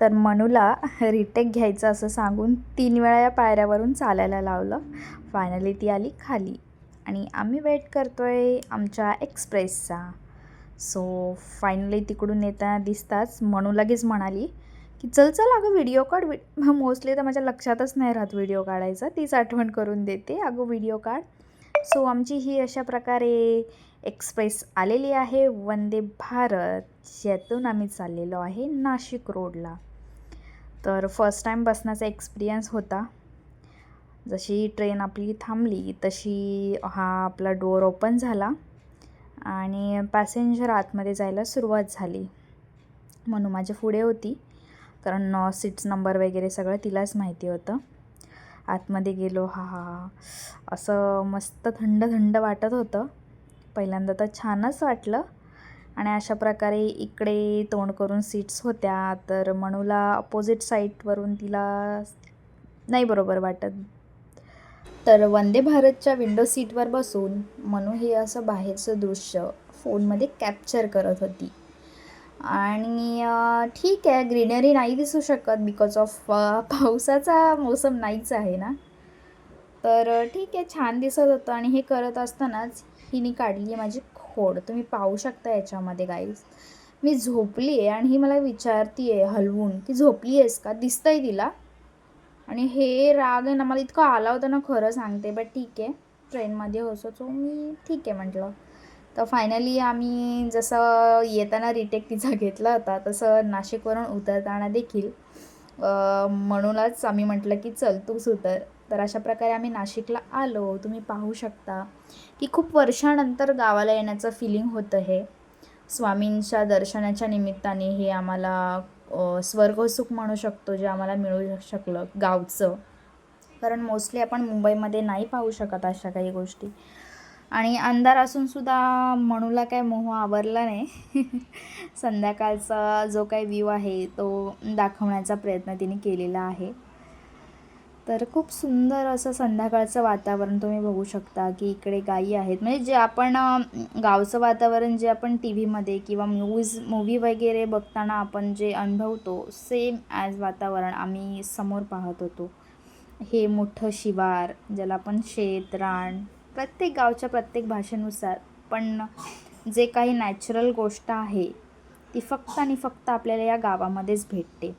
तर मनूला रिटेक घ्यायचं असं सांगून तीन वेळा या पायऱ्यावरून चालायला लावलं. फायनली ती आली खाली. आणि आम्ही वेट करतो आहे आमच्या एक्सप्रेसचा सो फायनली तिकडून येताना दिसताच मनू लगेच म्हणाली की चल चल अगं व्हिडिओ काढ. मोस्टली तर माझ्या लक्षातच नाही राहत व्हिडिओ काढायचा. तीच आठवण करून देते. अगं व्हिडिओ काढ. सो आमची ही अशा प्रकारे एक्सप्रेस आलेली आहे. वंदे भारत. ज्यातून आम्ही चाललेलो आहे नाशिक रोडला तर फर्स्ट टाईम बसण्याचा एक्सपिरियन्स होता. जशी ट्रेन आपली थांबली तशी हा आपला डोअर ओपन झाला आणि पॅसेंजर आतमध्ये जायला सुरुवात झाली. म्हणून माझ्या पुढे होती कारण सीट्स नंबर वगैरे सगळं तिलाच माहिती होतं. आतमध्ये गेलो हा हा हा. असं मस्त थंड थंड वाटत होतं. पहिल्यांदा तर छानच वाटलं. आणि अशा प्रकारे इकडे तोंड करून सीट्स होत्या. तर मनूला अपोजिट साईटवरून तिला नाही बरोबर वाटत. तर वंदे भारतच्या विंडो सीटवर बसून मनू हे असं बाहेरचं दृश्य फोनमध्ये कॅप्चर करत होती. आणि ठीक आहे ग्रीनरी नाही दिसू शकत बिकॉज ऑफ पावसाचा मोसम नाहीच आहे ना. तर ठीक आहे छान दिसत होतं. आणि हे करत असतानाच हिने काढली आहे माझी खोड. तुम्ही पाहू शकता याच्यामध्ये गाईज मी झोपली आहे आणि ही मला विचारती आहे हलवून की झोपली आहेस का? दिसतंय तिला. आणि हे राग आहे ना मला इतकं आला होता ना खरं सांगते बट ठीक आहे. ट्रेनमध्ये होतो सो मी ठीक आहे म्हटलं. तर फायनली आम्ही जसं येताना रिटेक तिचा घेतला होता तसं नाशिकवरून उतरताना देखील म्हणूनच आम्ही म्हटलं की चल तूच उतर तर अशा प्रकारे आम्ही नाशिकला आलो. तुम्ही पाहू शकता की खूप वर्षानंतर गावाला येण्याचं फिलिंग होतं हे. स्वामींच्या दर्शनाच्या निमित्ताने हे आम्हाला स्वर्गसुख म्हणू शकतो जे आम्हाला मिळू शकलं गावचं. कारण मोस्टली आपण मुंबईमध्ये नाही पाहू शकत अशा काही गोष्टी. आणि अंधार असूनसुद्धा म्हणूला काय मोह आवरला नाही. संध्याकाळचा जो काही व्ह्यू आहे तो दाखवण्याचा प्रयत्न तिने केलेला आहे. तर खूप सुंदर असं संध्याकाळचं वातावरण तुम्ही बघू शकता की इकडे गायी आहेत. म्हणजे जे आपण गावचं वातावरण जे आपण टी व्हीमध्ये किंवा न्यूज मूवी वगैरे बघताना आपण जे अनुभवतो सेम ॲज वातावरण आम्ही समोर पाहत होतो. हे मोठं शिवार ज्याला आपण शेत रान प्रत्येक गावच्या प्रत्येक भाषेनुसार पण जे काही नॅचरल गोष्ट आहे ती फक्त आणि फक्त आपल्याला या गावामध्येच भेटते.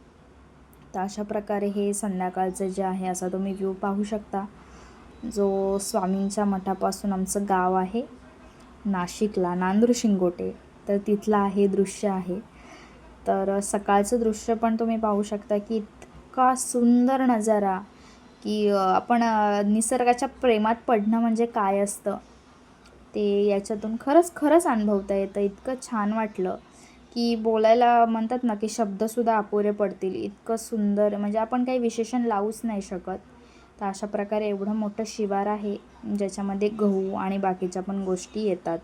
तर अशा प्रकारे हे संध्याकाळचं जे आहे असा तुम्ही व्ह्यू पाहू शकता. जो स्वामींच्या मठापासून आमचं गाव आहे नाशिकला नांदूर शिंगोटे. तर तिथलं आहे दृश्य आहे. तर सकाळचं दृश्य पण तुम्ही पाहू शकता की इतका सुंदर नजारा की आपण निसर्गाच्या प्रेमात पडणं म्हणजे काय असतं? ते याच्यातून खरंच खरंच अनुभवता येतं. इतकं छान वाटलं. की बोलायला म्हणतात ना की शब्दसुद्धा अपुरे पडतील. इतकं सुंदर म्हणजे आपण काही विशेषण लावूच नाही शकत. तर अशा प्रकारे एवढं मोठं शिवार आहे ज्याच्यामध्ये गहू आणि बाकीच्या पण गोष्टी येतात.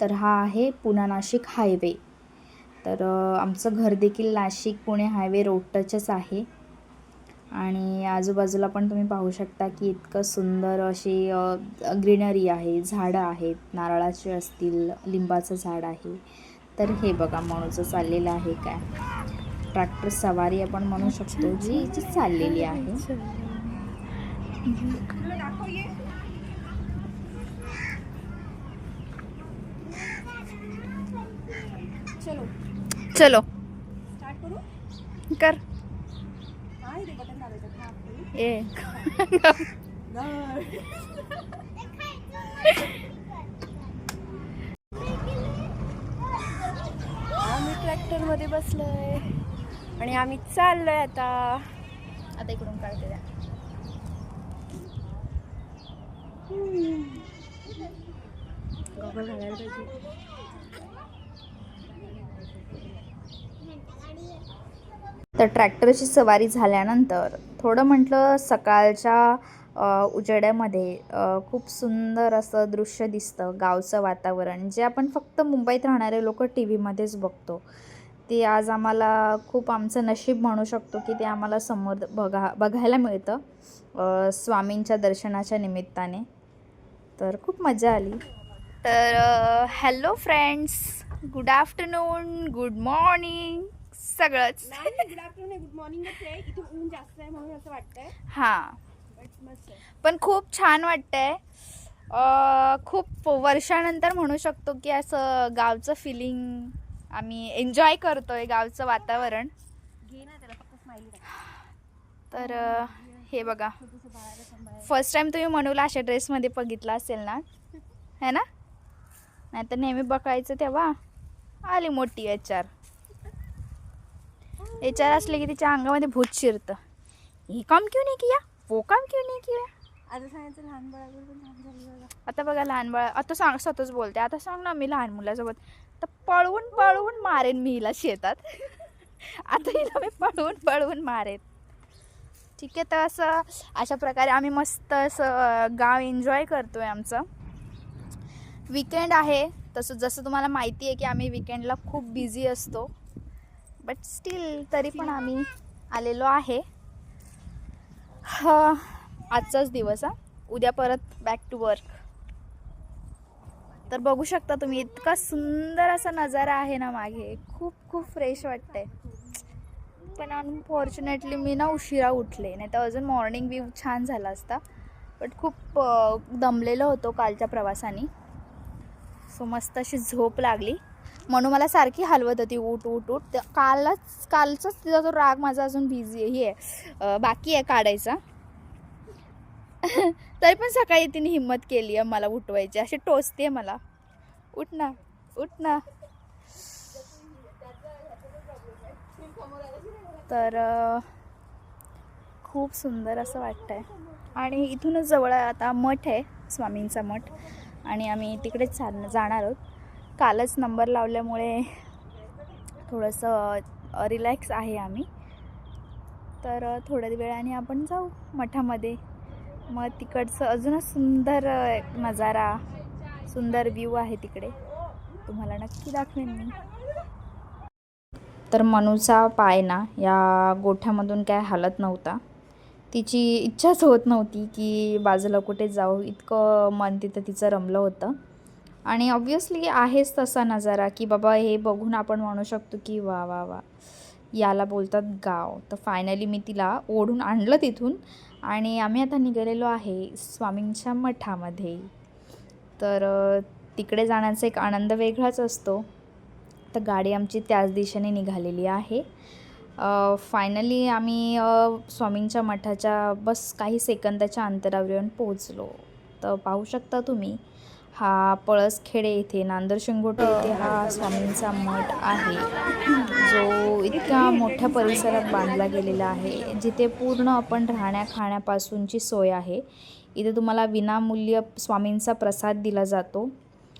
तर हा आहे पुणा नाशिक हायवे. तर आमचं घर देखील नाशिक पुणे हायवे रोड टचच आहे. आणि आजूबाजूला पण तुम्ही पाहू शकता की इतकं सुंदर अशी ग्रीनरी आहे झाडं आहेत. नारळाचे असतील लिंबाचं झाड आहे. तर हे बघा म्हणूचं चाललेलं आहे काय? ट्रॅक्टर सवारी आपण म्हणू शकतो जी जी चाललेली आहे. चलो. कर? ए आम्ही ट्रॅक्टरमध्ये बसलोय. आणि आम्ही चाललोय आता. आता इकडून काढते द्या गॉगल घालायला पाहिजे तर ट्रॅक्टरची सवारी झाल्यानंतर थोडं म्हटलं सकाळच्या उजेड्यामध्ये अ, खूप सुंदर असं दृश्य दिसतं गावचं वातावरण. जे आपण फक्त मुंबईत राहणारे लोक टी व्हीमध्येच बघतो. ते आज आम्हाला खूप आमचं नशीब म्हणू शकतो की ते आम्हाला समोर बघा बघायला मिळतं. स्वामींच्या दर्शनाच्या निमित्ताने. तर खूप मजा आली. तर hello friends good afternoon good morning सगळंच. गुड आफ्टरनून गुड मॉर्निंगच आहे. इथून ऊन जास्त आहे म्हणून असं वाटतंय. हां. पण खूप छान वाटतंय. खूप वर्षानंतर म्हणू शकतो की असं गावचं फिलिंग आम्ही एन्जॉय करतोय गावचं वातावरण. घे ना त्याला तर हे बघा. फर्स्ट टाइम तुम्ही म्हणूला अशा ड्रेसमध्ये बघितला असेल ना? है ना? नाही तर नेहमी बघायचं तेव्हा आली मोठी एच आर एच आर असले की तिच्या अंगामध्ये भूत शिरतं. हे काम क्यू नाही किया? वो काम क्यों नाही किया आता सांगायचं लहान बाळावर पण लहान झाली बघा. आता बघा लहान बाळ आता सांग स्वतःच बोलते. आता सांग ना मी लहान मुलासोबत. तर पळवून पळवून मारेन मी हिला शेतात. आता हिला मी पळवून पळवून मारेन. ठीक आहे तर असं अशा प्रकारे आम्ही मस्त असं गाव एन्जॉय करतो आहे आमचं. विकेंड आहे. तसं जसं तुम्हाला माहिती आहे की आम्ही विकेंडला खूप बिझी असतो. बट स्टील तरी पण आम्ही आलेलो आहे. हा आजचाच दिवस हा. उद्या परत बॅक टू वर्क तर बघू शकता तुम्ही इतका सुंदर असा नजारा आहे ना मागे. खूप खूप फ्रेश वाटतंय. पण अनफॉर्च्युनेटली मी ना उशिरा उठले. नाही तर अजून मॉर्निंग व्यू छान झाला असता. बट खूप दमलेलं दमलेलो होतो कालच्या प्रवासाने. सो मस्त अशी झोप लागली. म्हणून मला सारखी हलवत होती उठ उठ उठ. तर कालच कालचाच तिचा तो राग माझा अजून बिझी हे आहे बाकी आहे काढायचा. तरी पण सकाळी तिने हिंमत केली आहे मला उठवायची. अशी टोचते मला. उठ ना उठ ना. तर खूप सुंदर असं वाटतंय. आणि इथूनच जवळ आता मठ आहे स्वामींचा मठ. आणि आम्ही तिकडेच चाल जाणार आहोत. कालच नंबर लावल्यामुळे थोडंसं रिलॅक्स आहे आम्ही. तर थोड्या वेळाने आपण जाऊ मठामध्ये. मग तिकडचं अजूनच सुंदर नजारा सुंदर व्ह्यू आहे तिकडे. तुम्हाला नक्की दाखवेन मी. तर मनूचा पाय ना या गोठ्यामधून काय हालत नव्हता. तिची इच्छाच होत नव्हती की बाजूला कुठे जाऊ. इतकं मन तिथं तिचं रमलं होतं. आणि ऑब्व्हियसली आहेच तसा नजारा की बाबा हे बघून आपण म्हणू शकतो की वा वा वा. याला बोलतात गाव. तर फायनली मी तिला ओढून आणलं तिथून आणि आम्ही आता निघालेलो आहे स्वामींच्या मठामध्ये. तर तिकडे जाण्याचा एक आनंद वेगळाच असतो. तर गाडी आमची त्याच दिशेने निघालेली आहे. फायनली आम्ही स्वामींच्या मठाच्या बस काही सेकंदाच्या अंतरावर येऊन पोहोचलो. तर पाहू शकता तुम्ही हा पळसखेडे येथे नांदर शिंगोटे येथे हा स्वामींचा मठ आहे. जो इतक्या मोठ्या परिसरात बांधला गेलेला आहे जिथे पूर्ण आपण राहण्या खाण्यापासूनची सोय आहे. इथे तुम्हाला विनामूल्य स्वामींचा प्रसाद दिला जातो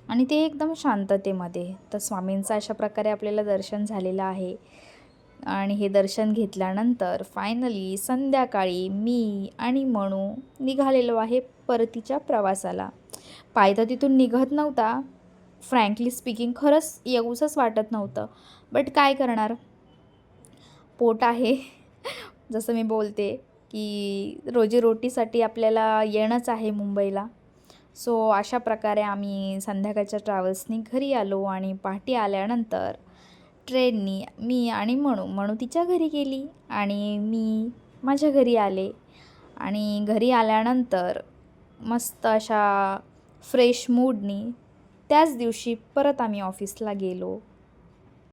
आणि ते एकदम शांततेमध्ये. तर स्वामींचं अशा प्रकारे आपल्याला दर्शन झालेलं आहे. आणि हे दर्शन घेतल्यानंतर फायनली संध्याकाळी मी आणि मनू निघालेलो आहे परतीच्या प्रवासाला. पाय तर तिथून निघत नव्हता. फ्रँकली स्पीकिंग खरंच येऊसच वाटत नव्हतं. बट काय करणार? पोट आहे. जसं मी बोलते की रोजीरोटीसाठी आपल्याला येणंच आहे मुंबईला. सो अशा प्रकारे आम्ही संध्याकाळच्या ट्रॅव्हल्सनी घरी आलो आणि पहाटे आल्यानंतर ट्रेननी मी आणि म्हणू म्हणू तिच्या घरी गेली आणि मी माझ्या घरी आले. आणि घरी आल्यानंतर मस्त अशा फ्रेश मूडनी त्याच दिवशी परत आम्ही ऑफिसला गेलो.